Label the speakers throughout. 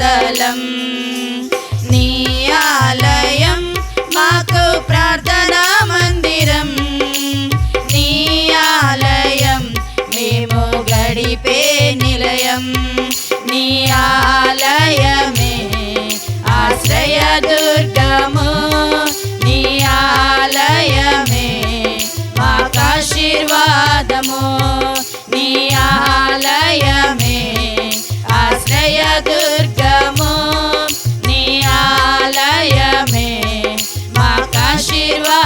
Speaker 1: స్థలం. నీ ఆలయం మాకు ప్రార్థనా మందిరం. నీ ఆలయం మేము గడిపే నిలయం. నీ ఆలయమే ఆశ్రయ దుర్గము. నీ ఆలయమే మాకాశీర్వాదము. నీ ఆలయమే ఆశ్రయ దుర్గ మాకాశీర్వాదము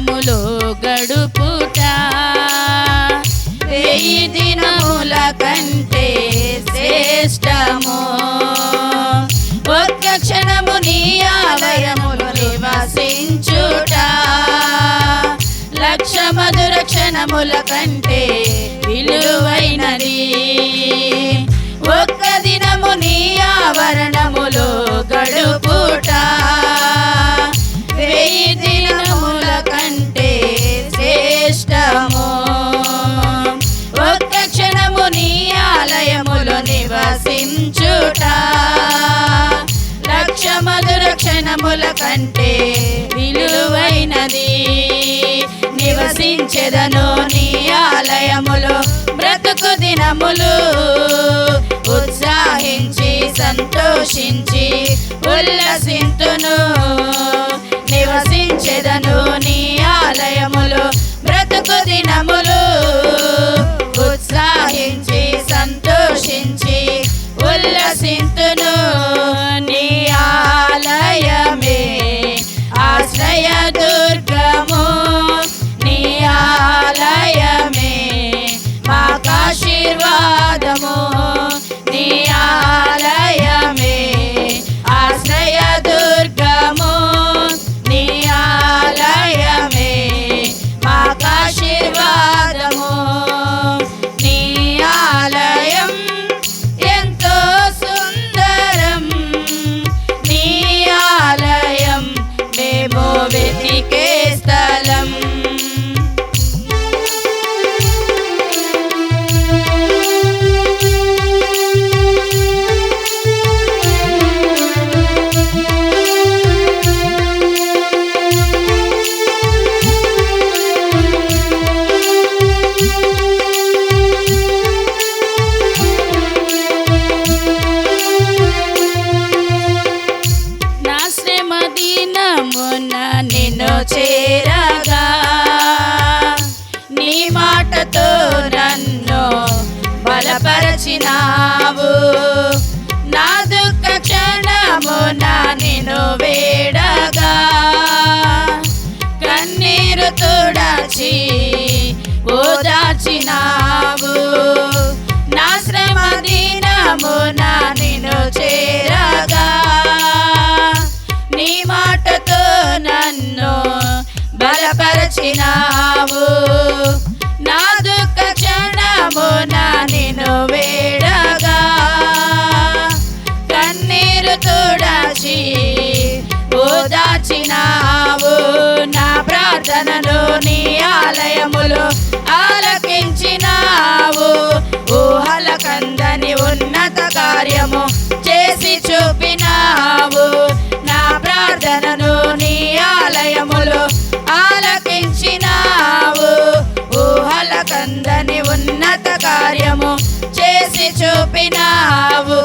Speaker 1: ఆవరణములో గడుపుట వెయ్యి దినముల కంటే శ్రేష్టము. ఒక్క క్షణము నీ ఆలయములు నివసించుట. లక్ష మధుర క్షణముల కంటే విలువైనది. ఒక్క దినము నీ ఆవరణములో గడుపుట. క్షణముల కంటే విలువైనది. నివసించెదను నీ ఆలయములో బ్రతుకు దినములు. ఉత్సాహించి సంతోషించి ఉల్లసింతును. నివసించెదను నీ ఆలయములో బ్రతుకు దినములు. మాకాశీర్వాదము బలపరచినావు నా దుఃఖ క్షణమున నిన్ను వేడగా. కన్నీరు తుడచి ఓదాచినావు నా శ్రమ దినమున నిన్ను చేరగా. నీ మాటతో నన్ను బలపరచినావు. ఆలకించినావు నా ప్రార్థనను నీ ఆలయములు ఆలకించినావు. ఊహల కందని ఉన్నత కార్యము చేసి చూపినావు. నా ప్రార్థనను నీ ఆలయములో ఆలకించినావు. ఊహల కందని ఉన్నత కార్యము చేసి చూపినావు.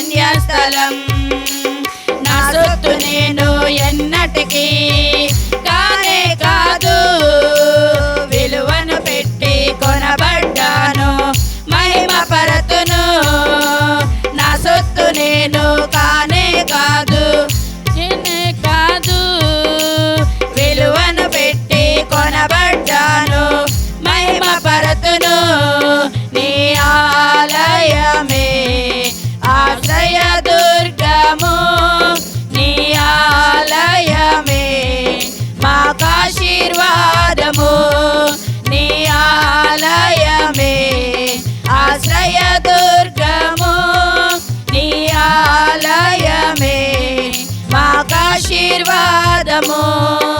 Speaker 1: కన్యాస్థలం నా సొత్తు నేను ఎన్నటికీ what i'm Irvadamo.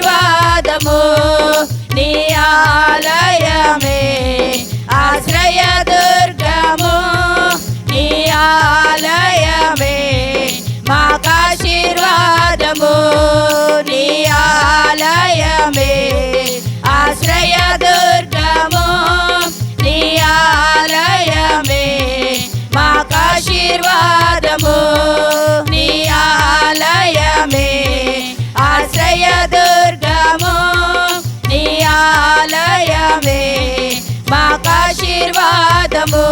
Speaker 1: ఆశీర్వాదము నీ ఆలయమే ఆశ్రయ దుర్గము నీ ఆలయమే మాకాశీర్వాదము నీ ఆలయమే ఆశ్రయ దుర్గము నీ ఆలయమే మాకాశీర్వాదము ఆశీర్వాదము.